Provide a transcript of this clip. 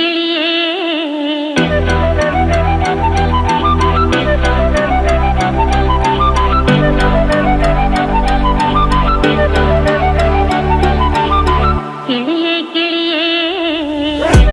கிளி